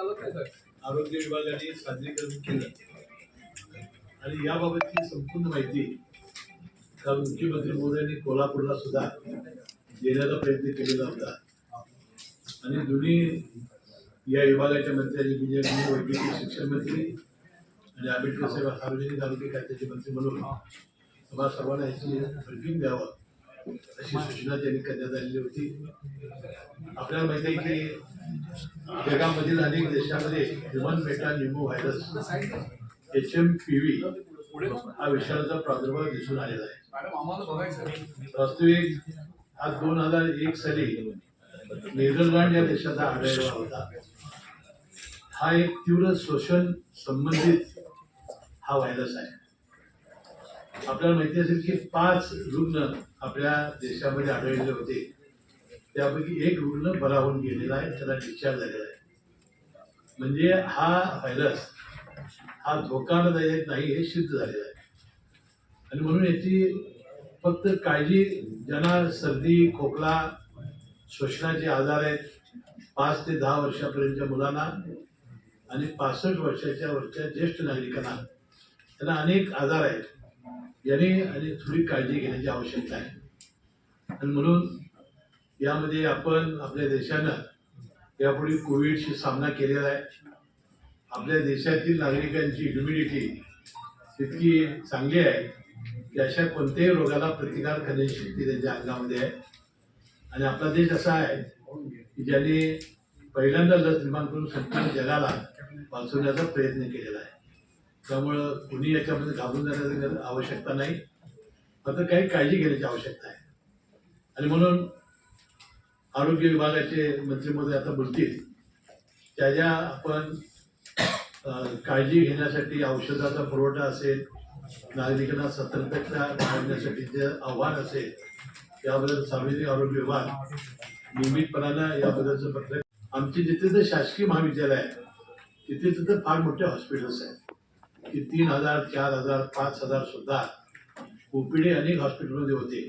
चालत नाही साहेब. आरोग्य विभागाने सादरीकरण केलं. आणि याबाबतची संपूर्ण माहिती काल मुख्यमंत्री मोदयांनी कोल्हापूरला सुद्धा देण्याचा प्रयत्न केलेला होता. आणि दोन्ही या विभागाच्या मंत्र्यांनी बीजेपी वैद्यकीय शिक्षण मंत्री आणि आंबेडकर साहेब सार्वजनिक आरोग्य खात्याचे मंत्री म्हणून आम्हा सर्वांना याची ब्रिफिंग द्यावं अशी सूचना त्यांनी करण्यात आलेली होती. आपल्याला माहिती आहे की जगामधील अनेक देशामध्ये human metapneumovirus H M P V हा विषाणूचा प्रादुर्भाव दिसून आलेला आहे. वास्तविक हा दोन हजार एक साली नेदरलँड या देशाचा आढळलेला होता. हा एक तीव्र शोषण संबंधित हा व्हायरस आहे. आपल्याला माहिती असेल की पाच रुग्ण आपल्या देशामध्ये आढळलेले होते. त्यापैकी एक रुग्ण बरा होऊन गेलेला आहे त्याला डिस्चार्ज झालेला आहे. म्हणजे हा व्हायरस हा धोकादायक नाही हे सिद्ध झालेलं आहे. आणि म्हणून याची फक्त काळजी ज्यांना सर्दी खोकला श्वसनाचे आजार आहेत पाच ते दहा वर्षापर्यंतच्या मुलांना आणि पासष्ट वर्षाच्या वरच्या ज्येष्ठ नागरिकांना त्यांना अनेक आजार आहेत. याने आणि थोडी काळजी घेण्याची आवश्यकता आहे. आणि म्हणून यामध्ये आपण आपल्या देशानं यापुढे कोविडशी सामना केलेला आहे. आपल्या देशातील नागरिकांची ह्युमिडिटी तितकी चांगली आहे की अशा कोणत्याही रोगाला प्रतिकार करण्याची शक्ती त्यांच्या अंगामध्ये आहे. आणि आपला देश असा आहे की ज्याने पहिल्यांदा लस निर्माण करून संपूर्ण जगाला वाचवण्याचा प्रयत्न केलेला आहे. त्यामुळं कुणी याच्यामध्ये घाबरून जाण्याची आवश्यकता नाही. फक्त काही काळजी घेण्याची आवश्यकता आहे. आणि म्हणून आरोग्य विभागाचे मंत्री महोदय आता बोलतील. त्याच्या आपण काळजी घेण्यासाठी औषधाचा पुरवठा असेल नागरिकांना सतर्कता बाळगण्यासाठी जे आव्हान असेल याबद्दल सार्वजनिक आरोग्य विभाग नियमितपणानं याबद्दलचं पत्र आमचे जिथे तर शासकीय महाविद्यालय आहे तिथे तिथं फार मोठे हॉस्पिटल्स आहेत. की तीन हजार चार हजार पाच हजार सुद्धा ओपीडी अनेक हॉस्पिटलमध्ये होते.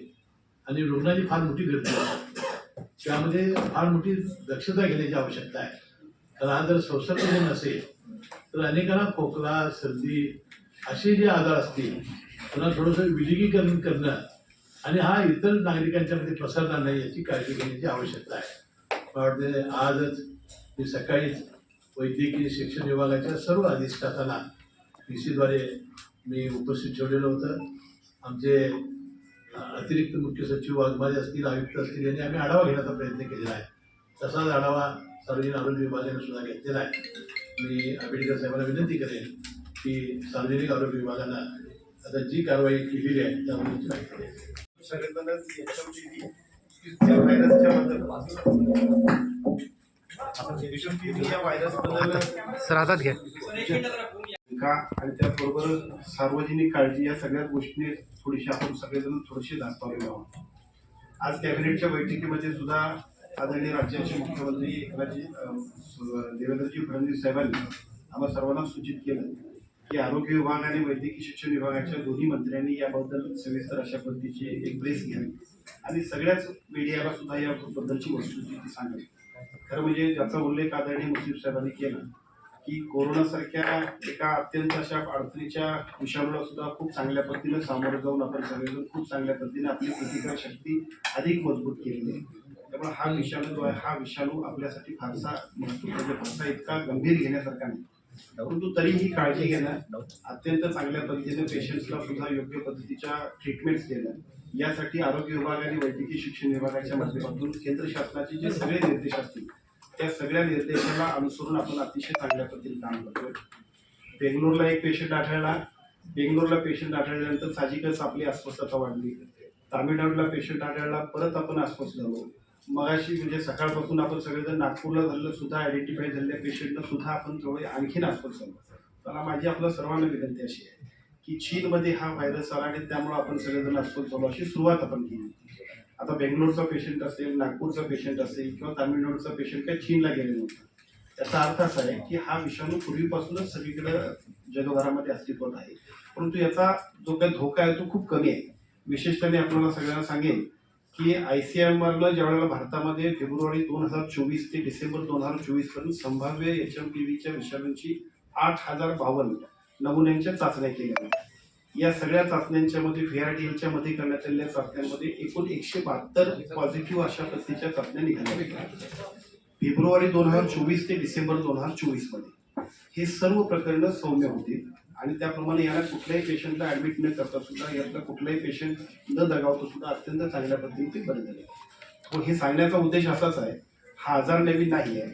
आणि रुग्णांची फार मोठी गर्दी आहे. त्यामध्ये फार मोठी दक्षता घेण्याची आवश्यकता आहे. कारण हा जर संसर्ग नसेल तर अनेकांना खोकला सर्दी असे जे आजार असतील त्यांना थोडंसं विलगीकरण करणं आणि हा इतर नागरिकांच्यामध्ये पसरणार नाही याची काळजी घेण्याची आवश्यकता आहे. मला वाटते आजच मी सकाळीच वैद्यकीय शिक्षण विभागाच्या सर्व अधिष्ठातांना पी सीद्वारे मी उपस्थित ठेवलेलं होतं. आमचे अतिरिक्त मुख्य सचिव वाघमारे असतील आयुक्त असतील यांनी आम्ही आढावा घेण्याचा प्रयत्न केलेला आहे. तसाच आढावा सार्वजनिक आरोग्य विभागाने सुद्धा घेतलेला आहे. मी आंबेडकर साहेबांना विनंती करेन की सार्वजनिक आरोग्य विभागानं आता जी कारवाई केलेली आहे त्याबद्दलची माहिती द्यावी. व्हायरसच्या बद्दल आपण या सर हातात घ्या. का? आणि त्याचबरोबर सार्वजनिक काळजी या सगळ्या गोष्टी थोडीशी आपण सगळेजण थोडीशी दाखवावी आहोत. आज कॅबिनेटच्या बैठकीमध्ये सुद्धा आदरणीय राज्याचे मुख्यमंत्री एकनाथजी देवेंद्रजी फडणवीस साहेबांनी आम्हाला सर्वांना सूचित केलं की आरोग्य विभाग आणि वैद्यकीय शिक्षण विभागाच्या दोन्ही मंत्र्यांनी याबद्दल सविस्तर अशा पद्धतीची एक प्रेस घ्यावी. आणि सगळ्याच मीडियाला सुद्धा याबद्दलची वस्तुस्थिती सांगावी. खरं म्हणजे ज्याचा उल्लेख आदरणीय मुस्लिम साहेबांनी केला की कोरोनासारख्या एका अत्यंत अशा अडचणीच्या विषाणूला सुद्धा खूप चांगल्या पद्धतीनं सामोरं जाऊन आपण सगळेजण खूप चांगल्या पद्धतीने आपली प्रतिकार शक्ती अधिक मजबूत केलेली आहे. त्यामुळे हा विषाणू जो आहे हा विषाणू आपल्यासाठी फारसा महत्त्व फारसा इतका गंभीर घेण्यासारखा नाही. परंतु तरीही काळजी घेणं अत्यंत चांगल्या पद्धतीने पेशंट्सला सुद्धा योग्य पद्धतीच्या ट्रीटमेंट्स देणं यासाठी आरोग्य विभाग आणि वैद्यकीय शिक्षण विभागाच्या माध्यमातून केंद्र शासनाचे जे सगळे निर्देश असतील त्या सगळ्या निर्देशाला अनुसरून आपण अतिशय चांगल्या पद्धतीने काम करतोय. बेंगलोरला एक पेशंट आढळला. बेंगलोरला पेशंट आढळल्यानंतर साहजिकच आपली अस्वस्थता वाढली. तामिळनाडूला पेशंट आढळला. परत आपण अस्वस्थ झालो. मगाशी म्हणजे सकाळपासून आपण सगळेजण नागपूरला झालं सुद्धा आयडेंटिफाय झालेल्या पेशंटनं सुद्धा आपण थोडे आणखीन अस्वस्थ झालो. मला माझी आपल्या सर्वांना विनंती अशी आहे की चीनमध्ये हा व्हायरस आला आणि त्यामुळे आपण सगळेजण अस्वस्थ झालो अशी सुरुवात आपण केली. आता बेंगलोरचा पेशंट असेल नागपूरचा पेशंट असेल किंवा तामिळनाडूचा पेशंट काही चीनला गेले नव्हतं. त्याचा अर्थ असा आहे की हा विषाणू पूर्वीपासूनच सगळीकडे जगभरामध्ये अस्तित्वात आहे. परंतु याचा जो काही धोका आहे तो खूप कमी आहे. विशेषतः मी आपल्याला सगळ्यांना सांगेन की आय सी एम आरनं ज्यावेळेला भारतामध्ये फेब्रुवारी दोन हजार चोवीस ते डिसेंबर दोन हजार चोवीसपर्यंत संभाव्य एच एम पी व्हीच्या विषाणूंची आठ हजार बावन्न नमुन्यांच्या चाचण्या केल्या होत्या. या सगळ्या चाचण्यांच्या मध्ये व्हीआरडीएलच्या मध्ये करण्यात आलेल्या चाचण्यांमध्ये एकूण एकशे बहात्तर पॉझिटिव्ह अशा पद्धतीच्या चाचण्या निघाल्या. फेब्रुवारी दोन हजार चोवीस ते डिसेंबर दोन हजार चोवीसमध्ये. हे सर्व प्रकरणं सौम्य होती. आणि त्याप्रमाणे याला कुठल्याही पेशंटला ऍडमिट न करता सुद्धा यातला कुठलाही पेशंट न दगावता सुद्धा अत्यंत चांगल्या पद्धतीने बरे झाले. व हे सांगण्याचा उद्देश असाच आहे हा आजार नवीन नाही आहे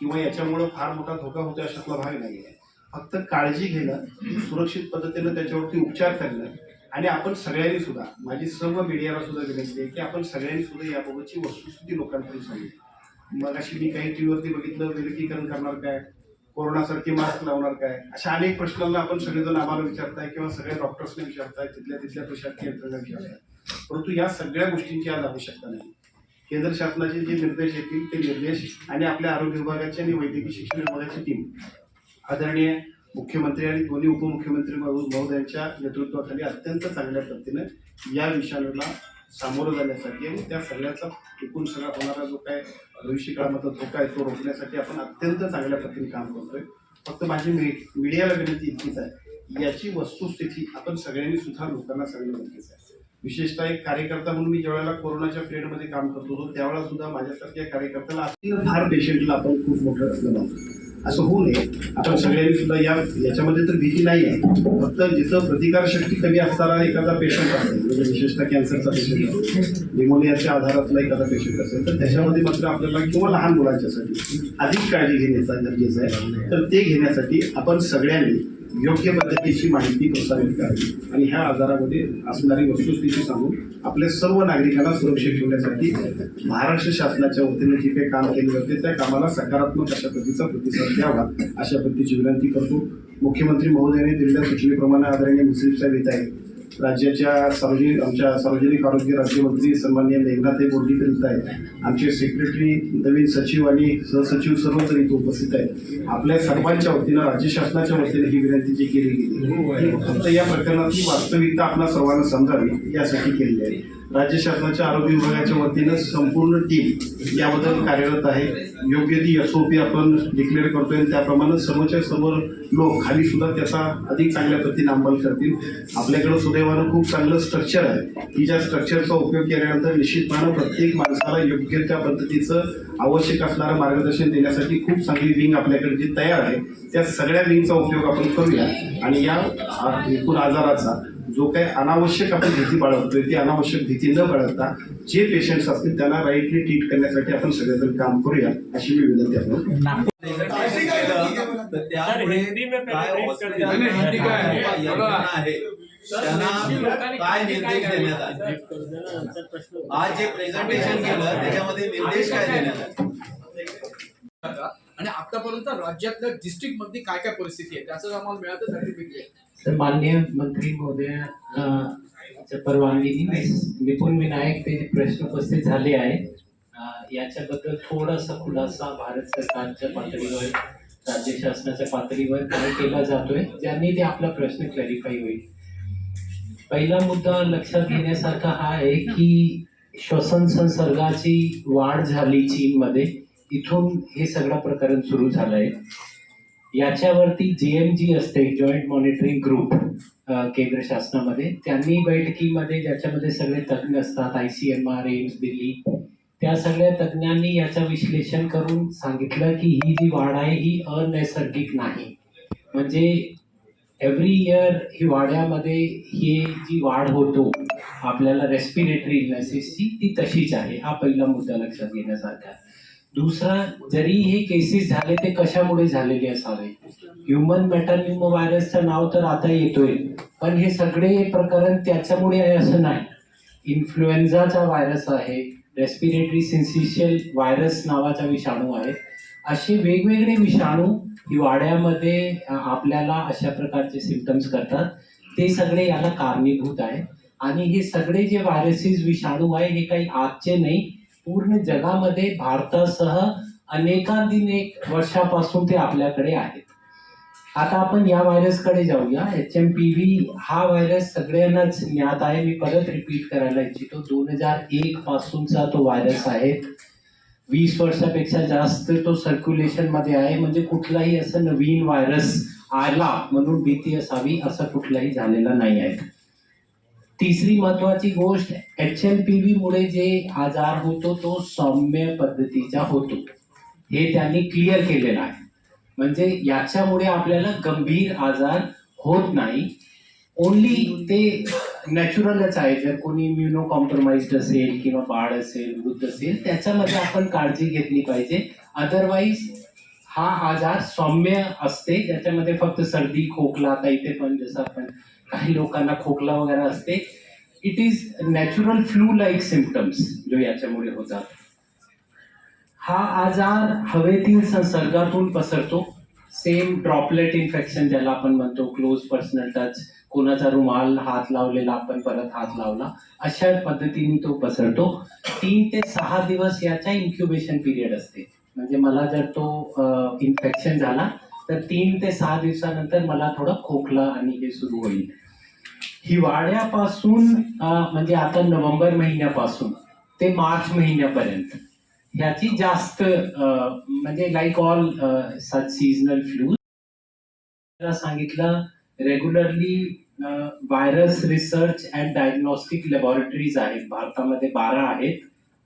किंवा याच्यामुळं फार मोठा धोका होतो अशातला भाग नाही आहे फक्त काळजी घेणं सुरक्षित पद्धतीनं त्याच्यावरती उपचार करणं आणि आपण सगळ्यांनी सुद्धा माझी सर्व मीडियाला सुद्धा विनंती आहे की आपण सगळ्यांनी सुद्धा याबाबतची वस्तुस्थिती लोकांपर्यंत सांगू. मग अशी मी काही टीव्हीवरती बघितलं विलगीकरण करणार काय? कोरोनासारखे मास्क लावणार काय? अशा अनेक प्रश्नांना आपण सगळेजण आम्हाला विचारताय किंवा सगळ्या डॉक्टर्सने विचारताय तिथल्या तिथल्या प्रशासकीय यंत्रणा विचारताय. परंतु या सगळ्या गोष्टींची आज आवश्यकता नाही. केंद्र शासनाचे जे निर्देश येतील ते निर्देश आणि आपल्या आरोग्य विभागाची आणि वैद्यकीय शिक्षण विभागाची टीम आदरणीय मुख्यमंत्री आणि दोन्ही उपमुख्यमंत्री महोदयांच्या नेतृत्वाखाली अत्यंत चांगल्या पद्धतीनं या विषाणूला सामोरं जाण्यासाठी आणि त्या सगळ्याचा एकूण सगळा होणारा जो काय भविष्य काळामधला धोका आहे तो रोखण्यासाठी आपण अत्यंत चांगल्या पद्धतीने काम करतोय. फक्त माझी मी मीडियाला विनंती इतकीच आहे. याची वस्तुस्थिती आपण सगळ्यांनी सुद्धा लोकांना सांगणं गरजेचं आहे. विशेषतः एक कार्यकर्ता म्हणून मी ज्यावेळेला कोरोनाच्या पिरियडमध्ये काम करत होतो त्यावेळेला सुद्धा माझ्यासारख्या कार्यकर्त्याला फार पेशंटला आपण खूप मोठं असं होऊ नये. आपण सगळ्यांनी सुद्धा या याच्यामध्ये तर भीती नाही आहे. फक्त जिथं प्रतिकारशक्ती कमी असणारा एखादा पेशंट असेल म्हणजे विशेषतः कॅन्सरचा पेशंट असेल निमोनियाच्या आधारातला एखादा पेशंट असेल तर त्याच्यामध्ये मात्र आपल्याला किंवा लहान मुलांच्यासाठी अधिक काळजी घेण्याचा गरजेचं आहे. तर ते घेण्यासाठी आपण सगळ्यांनी योग्य पद्धतीची माहिती प्रसारित करावी. आणि ह्या आजारामध्ये असणारी वस्तुस्थिती सांगून आपल्या सर्व नागरिकांना सुरक्षित ठेवण्यासाठी महाराष्ट्र शासनाच्या वतीने जे काही काम केले जाते त्या कामाला सकारात्मक अशा पद्धतीचा प्रतिसाद द्यावा अशा पद्धतीची विनंती करतो. मुख्यमंत्री महोदयाने दिलेल्या सूचनेप्रमाणे आदरणीय मुस्लिम साहेब येत आहेत. राज्याच्या सार्वजनिक आमच्या सार्वजनिक आरोग्य राज्यमंत्री सन्माननीय मेघनाथ बोर्डीकर येत आहेत. आमचे सेक्रेटरी नवीन सचिव आणि सहसचिव सर्व जण इथे उपस्थित आहेत. आपल्या सर्वांच्या वतीनं राज्य शासनाच्या वतीने ही विनंती जी केली गेली फक्त या प्रकरणातली वास्तविकता आपल्या सर्वांना समजावी यासाठी केलेली आहे. राज्य शासनाच्या आरोग्य विभागाच्या वतीनं संपूर्ण टीम याबद्दल कार्यरत आहे. योग्य ती एस ओ पी आपण डिक्लेअर करतोय आणि त्याप्रमाणे समोरच्या समोर लोक खाली सुद्धा त्याचा अधिक चांगल्या पद्धतीने अंमल करतील. आपल्याकडं सुदैवानं खूप चांगलं स्ट्रक्चर आहे. की ज्या स्ट्रक्चरचा उपयोग केल्यानंतर निश्चितपणे प्रत्येक माणसाला योग्य त्या पद्धतीचं आवश्यक असणारं मार्गदर्शन देण्यासाठी खूप चांगली विंग आपल्याकडे जी तयार आहे त्या सगळ्या विंगचा उपयोग आपण करूया. आणि या एकूण आजाराचा जो काही अनावश्यक आपण भीती बाळगतोय ती अनावश्यक भीती न बाळगता जे पेशंट्स असतील त्यांना राईटली ट्रीट करण्यासाठी आपण सगळेजण काम करूया अशी मी विनंती आपण आज जे प्रेझेंटेशन केलं त्याच्यामध्ये निर्देश काय देण्यात आले? आणि आतापर्यंत राज्यातल्या डिस्ट्रिक्टमध्ये काय काय परिस्थिती आहे त्याचं आम्हाला मिळालं सर्टिफिकेट तर माननीय मंत्री महोदय च्या परवानगीने निपुण विनायक ते जे प्रश्न उपस्थित झाले आहे याच्याबद्दल थोडासा खुलासा भारत सरकारच्या पातळीवर राज्य शासनाच्या पातळीवर काय केला जातोय. ज्यांनी ते आपला प्रश्न क्लॅरिफाय होईल. पहिला मुद्दा लक्षात घेण्यासारखा हा आहे की श्वसन संसर्गाची वाढ झाली चीनमध्ये. इथून हे सगळं प्रकरण सुरू झालंय. याच्यावरती जे एम जी असते जॉईंट मॉनिटरिंग ग्रुप केंद्र शासनामध्ये त्यांनी बैठकीमध्ये ज्याच्यामध्ये सगळे तज्ज्ञ असतात I C M R AIIMS Delhi त्या सगळ्या तज्ज्ञांनी याचं विश्लेषण करून सांगितलं की ही जी वाढ आहे ही अनैसर्गिक नाही. म्हणजे एव्हरी इयर ही वाड्यामध्ये ही जी वाढ होतो आपल्याला रेस्पिरेटरी इलनेसेसची ती तशीच आहे. हा पहिला मुद्दा लक्षात घेण्यासारखा. आहे. दुसरा जरी हे केसेस झाले ते कशामुळे झालेले असावे? ह्युमन मेटालिमो व्हायरसचं नाव तर आता येतोय पण हे सगळे प्रकरण त्याच्यामुळे आहे असं नाही. इन्फ्लुएन्झाचा व्हायरस आहे रेस्पिरेटरी सिन्सिशियल व्हायरस नावाचा विषाणू आहे. असे वेगवेगळे विषाणू हिवाळ्यामध्ये वाड्यामध्ये आपल्याला अशा प्रकारचे सिम्पटम्स करतात. ते सगळे याला कारणीभूत आहे. आणि हे सगळे जे व्हायरसेस विषाणू आहे हे काही आजचे नाही पूर्ण जगामध्ये भारतासह अनेकाधिक वर्षापासून ते आपल्याकडे आहेत. आता आपण या व्हायरसकडे जाऊया. एच एम पी व्ही हा व्हायरस सगळ्यांनाच ज्ञात आहे. मी परत रिपीट करायला इच्छितो. दोन हजार एक पासूनचा तो व्हायरस आहे. वीस वर्षापेक्षा जास्त तो सर्क्युलेशनमध्ये आहे. म्हणजे कुठलाही असं नवीन व्हायरस आला म्हणून भीती असावी असं कुठलाही झालेला नाही आहे. तिसरी महत्वाची गोष्ट एच एम पी व्ही मुळे जे आजार होतो तो सौम्य पद्धतीचा होतो. हे त्यांनी क्लिअर केलेलं आहे. म्हणजे याच्यामुळे आपल्याला गंभीर आजार होत नाही. ओनली ते नॅचरलच आहे. जर कोणी इम्युनो कॉम्प्रोमाइज असेल किंवा बाळ असेल वृद्ध असेल त्याच्यामध्ये आपण काळजी घेतली पाहिजे. अदरवाईज हा आजार सौम्य असते. त्याच्यामध्ये फक्त सर्दी खोकला आता इथे पण जसं आपण काही लोकांना खोकला वगैरे असते. It is natural flu like symptoms जो याच्यामुळे होतात. हा आजार हवेतील संसर्गातून पसरतो. सेम ड्रॉपलेट इन्फेक्शन ज्याला आपण म्हणतो क्लोज पर्सनल टच कोणाचा रुमाल हात लावलेला आपण परत हात लावला अशा पद्धतीने तो पसरतो. तीन ते सहा दिवस याचा इन्क्युबेशन पिरियड असते. म्हणजे मला जर तो इन्फेक्शन झाला तर तीन ते सहा दिवसानंतर मला थोडा खोकला आणि हे सुरू होईल. हिवाळ्यापासून म्हणजे आता नोव्हेंबर महिन्यापासून ते मार्च महिन्यापर्यंत ह्याची जास्त म्हणजे like all such seasonal flu सांगितलं regularly virus research and diagnostic laboratories आहेत. भारतामध्ये बारा आहेत.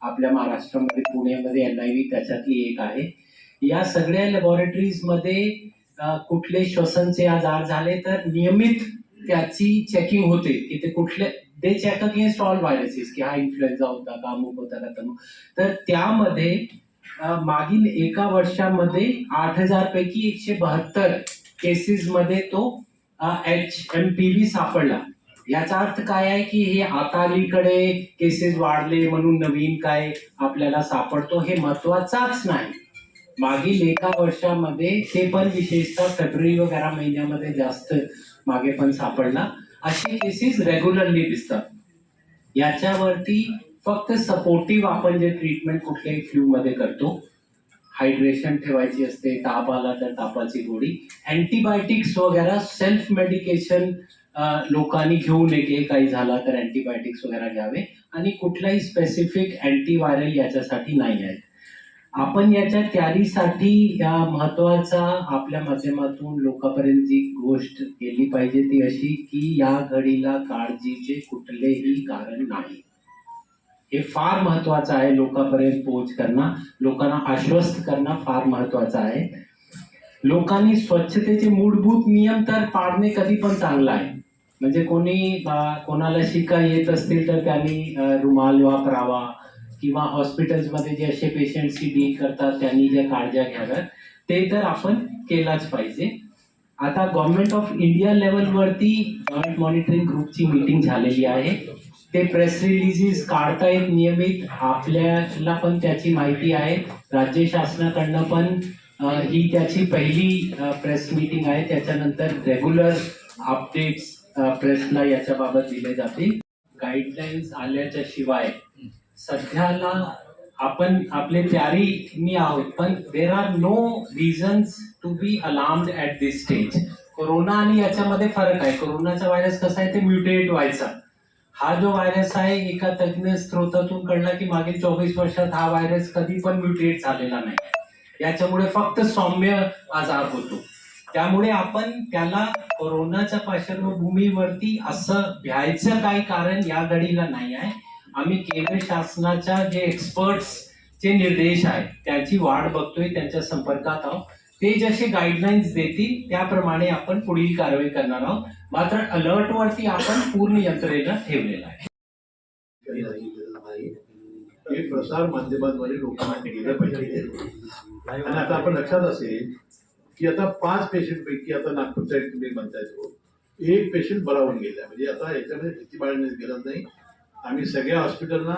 आपल्या महाराष्ट्रामध्ये पुण्यामध्ये एन आय व्ही त्याच्यातली एक आहे. या सगळ्या लॅबॉरेटरीजमध्ये मध्ये कुठले श्वसनचे आजार झाले तर नियमित त्याची चेकिंग होते. की ते कुठले they check against all viruses की हा इन्फ्लुएन्झा होता का अमुक होता का तमुक. तर त्यामध्ये मागील एका वर्षामध्ये आठ हजार पैकी एकशे बहात्तर केसेस मध्ये तो एच एम पी व्ही सापडला. याचा अर्थ काय आहे की हे आता अलीकडे केसेस वाढले म्हणून नवीन काय आपल्याला सापडतो हे महत्वाचाच नाही. मागील एका वर्षामध्ये ते पण विशेषतः फेब्रुवारी वगैरे महिन्यामध्ये जास्त मागे पण सापडला. असे केसेस रेग्युलरली दिसतात. याच्यावरती फक्त सपोर्टिव्ह आपण जे ट्रीटमेंट कुठल्याही फ्लू मध्ये करतो हायड्रेशन ठेवायची असते ताप आला तर तापाची गोळी अँटीबायोटिक्स वगैरे सेल्फ मेडिकेशन लोकांनी घेऊ नये की काही झाला तर अँटीबायोटिक्स वगैरे घ्यावे. आणि कुठलाही स्पेसिफिक अँटीव्हायरल याच्यासाठी नाही आहे. आपण याच्या तयारीसाठी या महत्त्वाचा आपल्या माध्यमातून लोकांपर्यंत जी गोष्ट केली पाहिजे ती अशी की या घडीला काळजीचे कुठलेही कारण नाही. हे फार महत्वाचं आहे लोकांपर्यंत पोहोच करणं. लोकांना आश्वस्त करणं फार महत्वाचं आहे. लोकांनी स्वच्छतेचे मूलभूत नियम तर पाळणे कधी पण चांगलं आहे. म्हणजे कोणी कोणाला शिका येत असतील तर त्यांनी रुमाल वापरावा. किंवा हॉस्पिटल्समध्ये जे असे पेशंटशी डील करतात त्यांनी ज्या काळज्या घ्याव्यात ते तर आपण केलाच पाहिजे. आता गव्हर्नमेंट ऑफ इंडिया लेवलवरती जॉईंट मॉनिटरिंग ग्रुपची मीटिंग झालेली आहे. ते प्रेस रिलीजेस काढतायत नियमित. आपल्याला पण त्याची माहिती आहे. राज्य शासनाकडनं पण ही त्याची पहिली प्रेस मीटिंग आहे. त्याच्यानंतर रेग्युलर अपडेट्स प्रेसला याच्याबाबत दिले जातील. गाईडलाईन्स आल्याच्या शिवाय सध्याला आपण आपले तयारीनी आहोत पण there are no reasons to be alarmed at this stage corona आणि याच्यामध्ये फरक आहे. कोरोनाचा व्हायरस कसा आहे ते म्युटेट व्हायचा. हा जो व्हायरस आहे एका तज्ञ स्रोतातून कळला की मागील चोवीस वर्षात हा व्हायरस कधी पण म्युटेट झालेला नाही. याच्यामुळे फक्त सौम्य आजार होतो. त्यामुळे आपण त्याला कोरोनाच्या पार्श्वभूमीवरती असं भ्यायचं काही कारण या घडीला नाही आहे. आम्ही केंद्र शासनाच्या जे एक्सपर्ट्स जे निर्देश आहेत त्याची वाट बघतोय त्यांच्या संपर्कात आहोत. ते जसे गाईडलाईन्स देतील त्याप्रमाणे आपण पुढील कारवाई करणार आहोत. मात्र अलर्ट वरती आपण पूर्ण यंत्रणा ठेवलेला आहे. हे प्रसार माध्यमांद्वारे लोकांना गेलं पाहिजे आणि आता आपण लक्षात असेल की आता पाच पेशंट पैकी आता नागपूरचा एक तुम्ही म्हणताय एक पेशंट बरा होऊन गेला. म्हणजे आता याच्यामध्ये भीती बाळगण्याची गरज नाही. आम्ही सगळ्या हॉस्पिटलना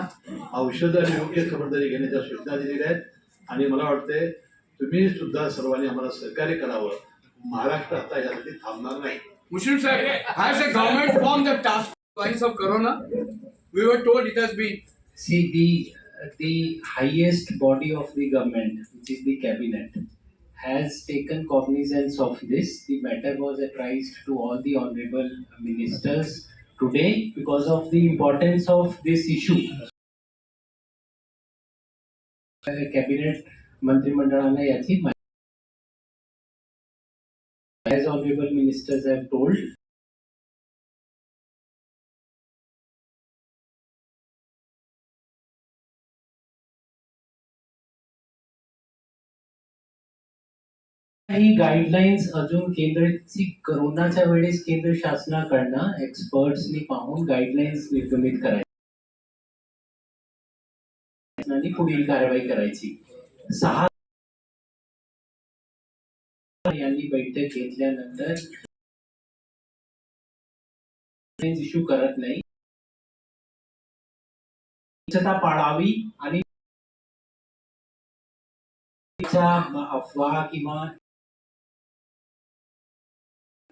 औषधं आणि योग्य खबरदारी घेण्याच्या सूचना दिलेल्या आहेत आणि मला वाटतंय तुम्ही सुद्धा सर्वांनी आम्हाला सहकार्य करावं महाराष्ट्र आता यासाठी थांबणार नाही Muslim sir, has the government formed the task force of corona? We were told it has been. See the the highest body of the government, which is the cabinet, has taken cognizance of this. The matter was apprised to all the honorable ministers today because of the importance of this issue. Cabinet મંત્રીમંડળાને યાથી As honorable ministers have told, काही guidelines अजून केंद्रची कोरोनाच्या वेळेस केंद्र शासनाकडनं एक्सपर्ट्सनी पाहून guidelines निर्गमित करायची. पुढील कारवाई करायची. सहा यांनी बैठक घेतल्यानंतर इश्यू करत नाही. स्वच्छता पाळावी आणि अफवा किंवा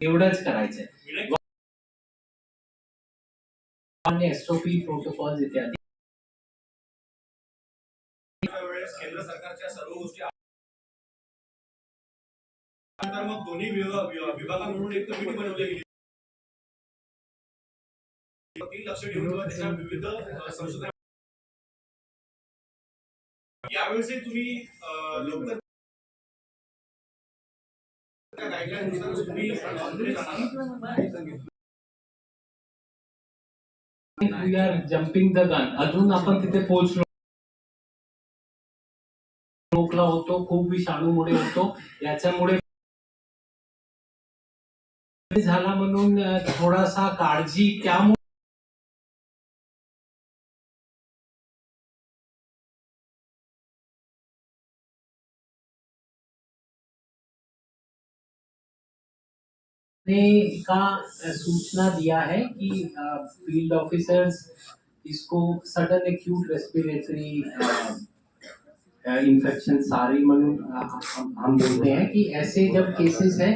एवढंच करायचंय. आणि एसओपी प्रोटोकॉल इत्यादी केंद्र सरकारच्या सर्व गोष्टी नंतर मग दोन्ही विभाग विभागा मिळून एक कमिटी बनवली गेली. लक्ष ठेवून त्याच्या विविध संशोधन यावेळेसही तुम्ही लवकर जम्पिंग द गन अजून आपण तिथे पोहोचलो. रोखला होतो खूप विषाणूमुळे होतो. याच्यामुळे झाला म्हणून थोडासा काळजी. त्यामुळे ने का सूचना दिया है कि फ़ील्ड ऑफिसर्स इसको sudden acute respiratory infection SARI म्हणून हम हम बोलते हैं कि ऐसे जब केसेस हैं,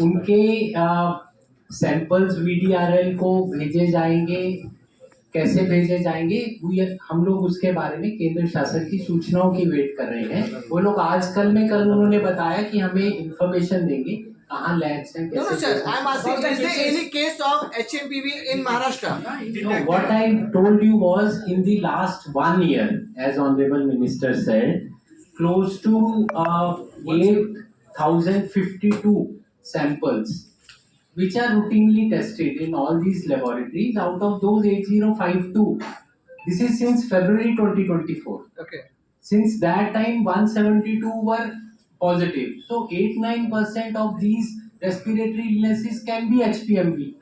उनके सैंपल्स वीडीआरएल को भेजे जाएँगे। कैसे भेजे जाएँगे? वो हम लोग उसके बारे में केंद्र शासन की सूचनाओं की वेट कर रहे हैं। वो लोग आज कल में कल उन्होंने बताया कि हमें इंफॉर्मेशन देंगे। Lands and No, no, sir. I'm asking, is there any case of HMPV in Maharashtra? No, what I told you was in the last one year, as honorable minister said, close to uh, eight thousand fifty-two samples, which are routinely tested in all these laboratories. Out of those eight zero five two, this is since February twenty twenty-four. Okay. Since that time, one seventy-two were positive. So 8-9% of these respiratory illnesses can be HPMV.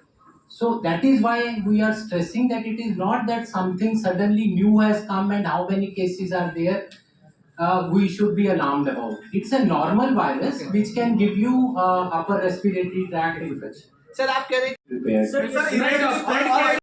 So that is why we are stressing that it is not that something suddenly new has come and how many cases are there. Uh, we should be alarmed about. It's a normal virus Okay. which can give you uh, upper respiratory tract infection. Sir, आप कह रहे Prepared.